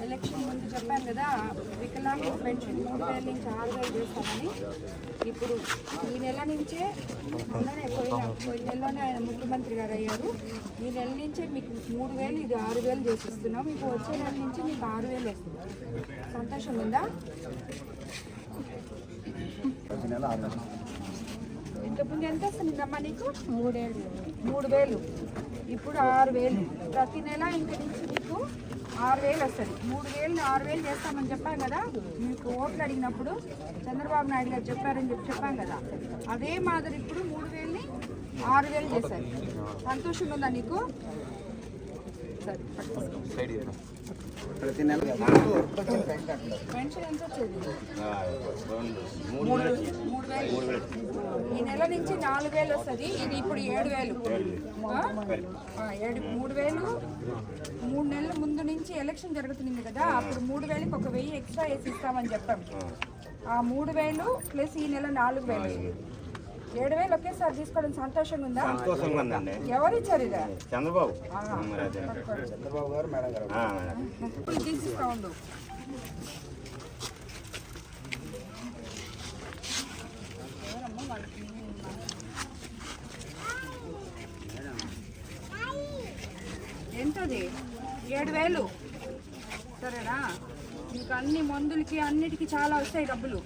Election ముందు చెప్పాను కదా వికలాంగుల పెన్షన్ మూడు వేల నుంచి ఆరు వేలు చేస్తామని ఇప్పుడు ఈ నెల నుంచే మొన్ననే పోయిన పోయిన నెలలోనే ఆయన ముఖ్యమంత్రి గారు అయ్యారు ఈ నెల నుంచే మీకు మూడు వేలు ఇది ఆరు వేలు చేసిస్తున్నాం మీకు వచ్చే నెల నుంచి మీకు ఆరు వేలు వేస్తున్నాం సంతోషం ఉందా ఇంతకుముందు ఎంత వస్తుందమ్మా నీకు? మూడేళ్ళు. మూడు వేలు. ఇప్పుడు ఆరు వేలు. ప్రతి నెల ఇంక నుంచి మీకు ఆరు వేలు వస్తుంది. మూడు వేలు ఆరు వేలు చేస్తామని చెప్పాం కదా? మీకు ఓట్లు అడిగినప్పుడు చంద్రబాబు నాయుడు గారు చెప్పారని చెప్పి చెప్పాం కదా? అదే మాదిరి ఇప్పుడు మూడు వేలని ఆరు వేలు చేశారు. సంతోషంగా ఉందా నీకు? మూడు వేలు. ఈ నెల నుంచి నాలుగు వేలు వస్తుంది ఇది ఇప్పుడు ఏడు వేలు. ఏడు మూడు వేలు. మూడు నెలల ముందు నుంచి ఎలక్షన్ జరుగుతుంది కదా అప్పుడు మూడు వేలకు ఒక వెయ్యి ఎక్స్ట్రా వేసి ఇస్తామని చెప్పాం. ఆ. మూడు వేలు ప్లస్ ఈ నెల నాలుగు వేలు. ఏడు వేలు ఒకేసారి తీసుకోవడం సంతోషంగా ఉందా సంతోషంగా ఉందండి ఎవరు ఇచ్చారు ఇదా చంద్రబాబు అదే. ఆ, మేడం. తీసిస్తా ఉండు ఎంతది ఏడు వేలు సరేనా? మీకు అన్ని మందులకి అన్నిటికీ చాలా వస్తాయి డబ్బులు.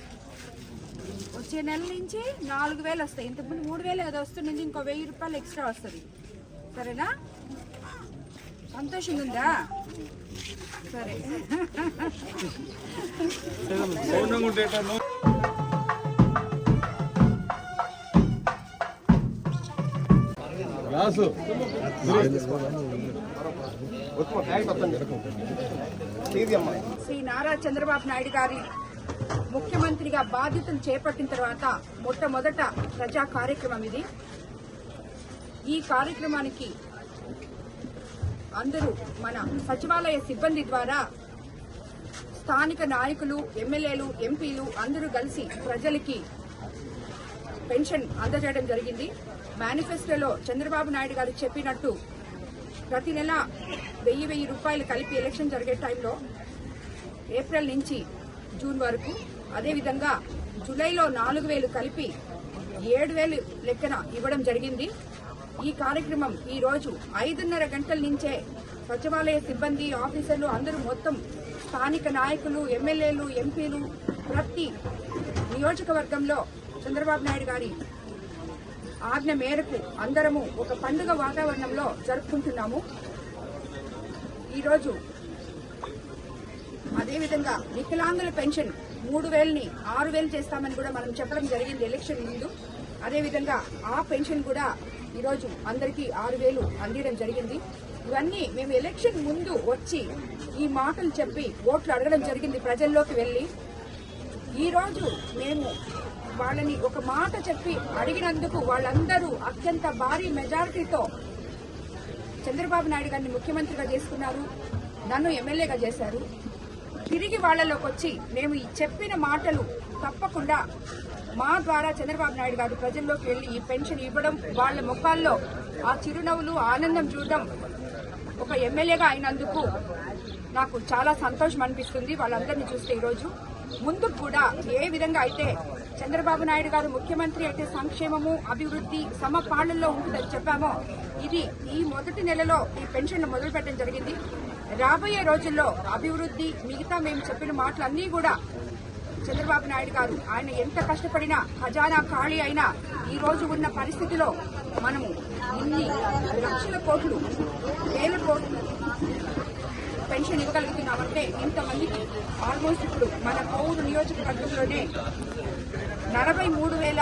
వచ్చే నెల నుంచి నాలుగు వేలు వస్తాయి. ఇంతకుముందు మూడు వేలు ఏదో వస్తుంది ఇంకో వెయ్యి రూపాయలు ఎక్స్ట్రా వస్తుంది. సరేనా? సంతోషంగా ఉందా? సరే. గ్లాసు శ్రీ నారా చంద్రబాబు నాయుడు గారి ముఖ్యమంత్రిగా బాధ్యతలు చేపట్టిన తర్వాత మొట్టమొదట ప్రజా కార్యక్రమం ఇది. ఈ కార్యక్రమానికి అందరూ మన సచివాలయ సిబ్బంది ద్వారా స్థానిక నాయకులు ఎమ్మెల్యేలు ఎంపీలు అందరూ కలిసి ప్రజలకి పెన్షన్ అందజేయడం జరిగింది. మేనిఫెస్టోలో చంద్రబాబు నాయుడు గారు చెప్పినట్టు ప్రతి నెల వెయ్యి వెయ్యి రూపాయలు కలిపి ఎలక్షన్ జరిగే టైంలో ఏప్రిల్ నుంచి జూన్ వరకు. అదేవిధంగా జూలైలో నాలుగు వేలు కలిపి ఏడు వేలు లెక్కన ఇవ్వడం జరిగింది. ఈ కార్యక్రమం ఈ రోజు ఐదున్నర గంటల నుంచే సచివాలయ సిబ్బంది ఆఫీసర్లు అందరూ మొత్తం స్థానిక నాయకులు ఎమ్మెల్యేలు ఎంపీలు ప్రతి నియోజకవర్గంలో చంద్రబాబు నాయుడు గారి ఆజ్ఞ మేరకు అందరము ఒక పండుగ వాతావరణంలో జరుపుకుంటున్నాము. ఈరోజు అదేవిధంగా వికలాంగుల పెన్షన్ మూడు వేలని ఆరు వేలు చేస్తామని కూడా మనం చెప్పడం జరిగింది ఎలక్షన్ ముందు. అదేవిధంగా ఆ పెన్షన్ కూడా ఈరోజు అందరికీ ఆరు వేలు అందించడం జరిగింది. ఇవన్నీ మేము ఎలక్షన్ ముందు వచ్చి ఈ మాటలు చెప్పి ఓట్లు అడగడం జరిగింది ప్రజల్లోకి వెళ్ళి. ఈ రోజు మేము వాళ్ళని ఒక మాట చెప్పి అడిగినందుకు వాళ్ళందరూ అత్యంత భారీ మెజారిటీతో చంద్రబాబు నాయుడు గారిని ముఖ్యమంత్రిగా చేసుకున్నారు నన్ను ఎమ్మెల్యేగా చేశారు. తిరిగి వాళ్ళలోకి వచ్చి మేము ఈ చెప్పిన మాటలు తప్పకుండా మా ద్వారా చంద్రబాబు నాయుడు గారు ప్రజల్లోకి వెళ్ళి ఈ పెన్షన్ ఇవ్వడం వాళ్ళ ముఖాల్లో ఆ చిరునవ్వులు ఆనందం చూడడం ఒక ఎమ్మెల్యేగా అయినందుకు నాకు చాలా సంతోషం అనిపిస్తుంది వాళ్ళందరినీ చూస్తే ఈరోజు. ముందు కూడా ఏ విధంగా అయితే చంద్రబాబు నాయుడు గారు ముఖ్యమంత్రి అయితే సంక్షేమము అభివృద్ధి సమపాళ్ళలో ఉంటుందని చెప్పామో ఇది ఈ మొదటి నెలలో ఈ పెన్షన్లు మొదలు పెట్టడం జరిగింది. రాబోయే రోజుల్లో అభివృద్ధి మిగతా మేము చెప్పిన మాటలన్నీ కూడా చంద్రబాబు నాయుడు గారు ఆయన ఎంత కష్టపడినా ఖజానా ఖాళీ అయినా ఈ రోజు ఉన్న పరిస్థితిలో మనము ఇన్ని లక్షల కోట్లు వేల కోట్లు పెన్షన్ ఇవ్వగలుగుతున్నామంటే ఇంతమందికి ఆల్మోస్ట్ ఇప్పుడు మన పౌరు నియోజకవర్గంలోనే నలభై మూడు వేల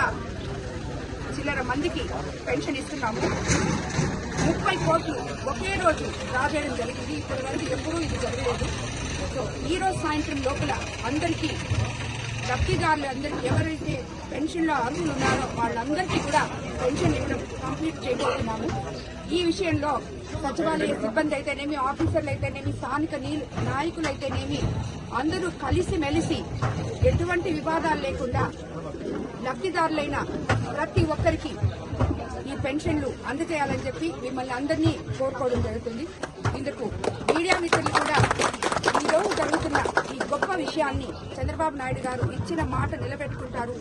చిల్లర మందికి పెన్షన్ ఇస్తున్నాము. ముప్పై కోట్లు ఒకే రోజు రాబేయడం జరిగింది. ఇప్పటి వరకు ఎప్పుడూ ఇది జరగలేదు. సో ఈ రోజు సాయంత్రం లోపల అందరికీ లబ్ధిదారులు అందరికీ ఎవరైతే పెన్షన్లో అర్హులు ఉన్నారో వాళ్ళందరికీ కూడా పెన్షన్ ఇవ్వడం కంప్లీట్ చేయబోతున్నాము. ఈ విషయంలో సచివాలయ సిబ్బంది అయితేనేమి ఆఫీసర్లు అయితేనేమి స్థానిక నాయకులు అయితేనేమి అందరూ కలిసి మెలిసి ఎటువంటి వివాదాలు లేకుండా లబ్ధిదారులైన ప్రతి ఒక్కరికి పెన్షన్లు అందజేయాలని చెప్పి మిమ్మల్ని అందరినీ కోరుకోవడం జరుగుతుంది. ఇందుకు మీడియా మిత్రులు కూడా ఈరోజు జరుగుతున్న ఈ గొప్ప విషయాన్ని చంద్రబాబు నాయుడు గారు ఇచ్చిన మాట నిలబెట్టుకుంటారు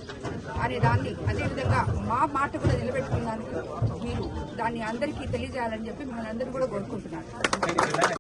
అనే దాన్ని అదేవిధంగా మా మాట కూడా నిలబెట్టుకున్నందుకు మీరు దాన్ని అందరికీ తెలియజేయాలని చెప్పి మిమ్మల్ని అందరూ కూడా కోరుకుంటున్నారు.